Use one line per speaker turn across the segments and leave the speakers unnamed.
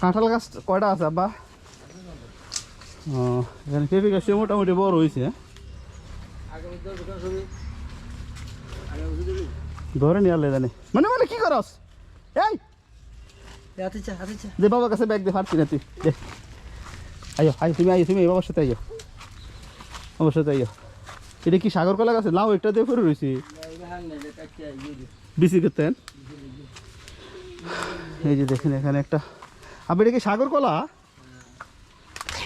কাঁঠাল গাছ কয়টা আছে আব্বা? ও এখানে পেঁপে গাছ মোটামুটি বড় হয়েছে হ্যাঁ? ধরে নিয়ে আনলে জানি। মানে মানে কি করস? এই! দে বাবার কাছে ব্যাগ দে পারছি না তুই। দে। আইও আই তুমি আইও তুমি বাবার সাথে আইও বাবার সাথে আইও এটা কি সাগর কলা গাছে? লাউ একটা দিয়ে পরে রয়েছি বিসি করতেন। এই যে দেখেন এখানে একটা আপনি এটা কি সাগর কলা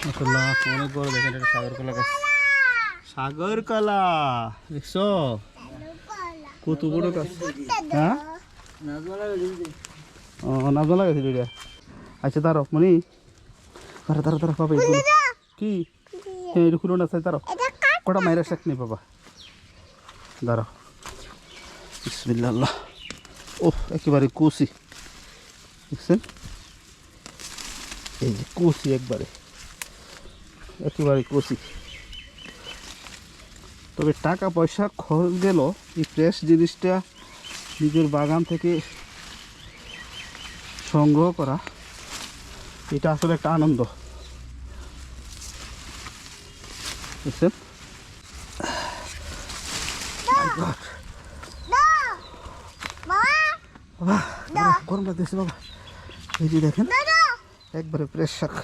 মাশাআল্লাহ অনেক বড় দেখেন এটা সাগর কলা গাছ। সাগর কলা দেখছ? কত বড় গাছ। হ্যাঁ? ও নাজমা লাগাইছিল এটা আচ্ছা দাঁড়াও মনি। দাঁড়া দাঁড়া বাবা এগুলো কি? হ্যাঁ এটা খুলো না তাই দাঁড়াও কটা মায়ের শাক নেই বাবা? দাঁড়াও বিসমিল্লা আল্লাহ ও একেবারে কুসি দেখছেন? এই যে কুসি একবারে একেবারে কুসি। তবে টাকা পয়সা খরচ গেল এই ফ্রেশ জিনিসটা নিজের বাগান থেকে সংগ্রহ করা এটা আসলে একটা আনন্দ। বুঝছেন? গরম লাগতেছে বাবা। এই যে দেখেন একবারে ফ্রেশ শাক।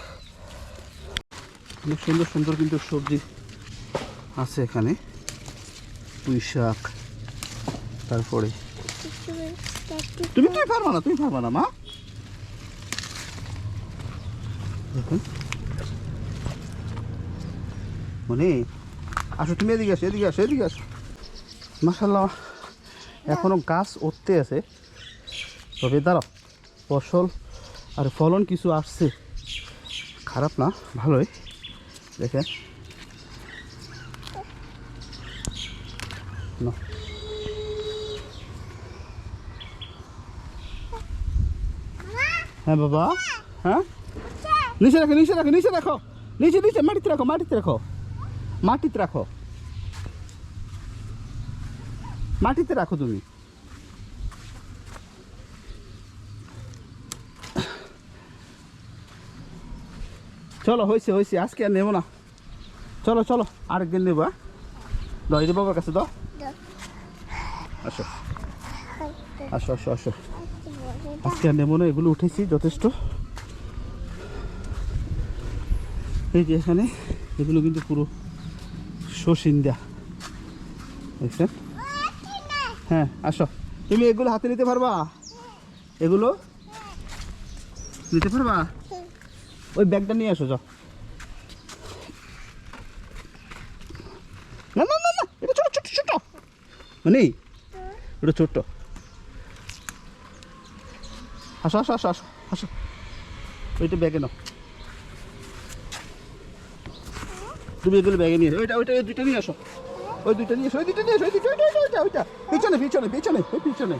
অনেক সুন্দর সুন্দর কিন্তু সবজি আছে এখানে। পুঁই শাক, তারপরে তুমি তুমি পারবা না? তুমি পারবা না, মা? দেখুন। মানে আসো, তুমি এদিকে আসো এদিকে আসো এদিকে আসো। মাসাল্লাহ এখনও গাছ উঠতে আছে। তবে দাঁড়াও, ফসল আর ফলন কিছু আসছে। খারাপ না, ভালোই। দেখেন। নাও। হ্যাঁ বাবা। হ্যাঁ? নিচে রাখো নিচে রাখো নিচে রাখো। নিচে নিচে, মাটিতে রাখো মাটিতে রাখো। মাটিতে রাখো। মাটিতে রাখো তুমি। চলো হয়েছে হয়েছে আজকে আর নেব না। চলো চলো, আরেকদিন নেব হ্যাঁ? দাও এই বাবার কাছে দাও আসো। আসো আসো আসো। আজকে আর নেব না, এগুলো উঠেছি যথেষ্ট। এই যে এখানে, এগুলো কিন্তু পুরো শসিন্দা দেখছেন? হ্যাঁ আসো। তুমি এগুলো হাতে নিতে পারবা? এগুলো নিতে পারবা? ওই ব্যাগটা নিয়ে আসো যাও। না না না না, এটা ছোট ছোট ছোট। মানে এটা ছোট্ট। আসো আসো আসো আসো আসো। ওইটা ব্যাগে নাও। তুমি এগুলো ব্যাগে নিয়ে এসো। ওইটা ওইটা, ওই দুইটা নিয়ে আসো ওই দুইটা নিয়ে এসো, ওই দুইটা নিয়ে এসো, ওই দুইটা ওইটা ওইটা ওইটা পিছনে পিছনে পিছনে, ওই পিছনে।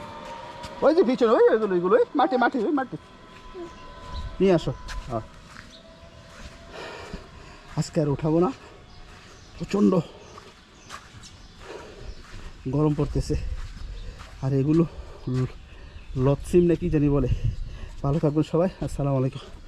ওই যে পিছনে, ওই ওইগুলো ওইগুলো ওই মাঠে মাঠে, ওই মাঠে। নিয়ে আসো। হ্যাঁ আজকে আর উঠাবো না। প্রচণ্ড গরম পড়তেছে। আর এগুলো লতসিম নাকি জানি বলে। ভালো থাকবেন সবাই। আসসালামু আলাইকুম।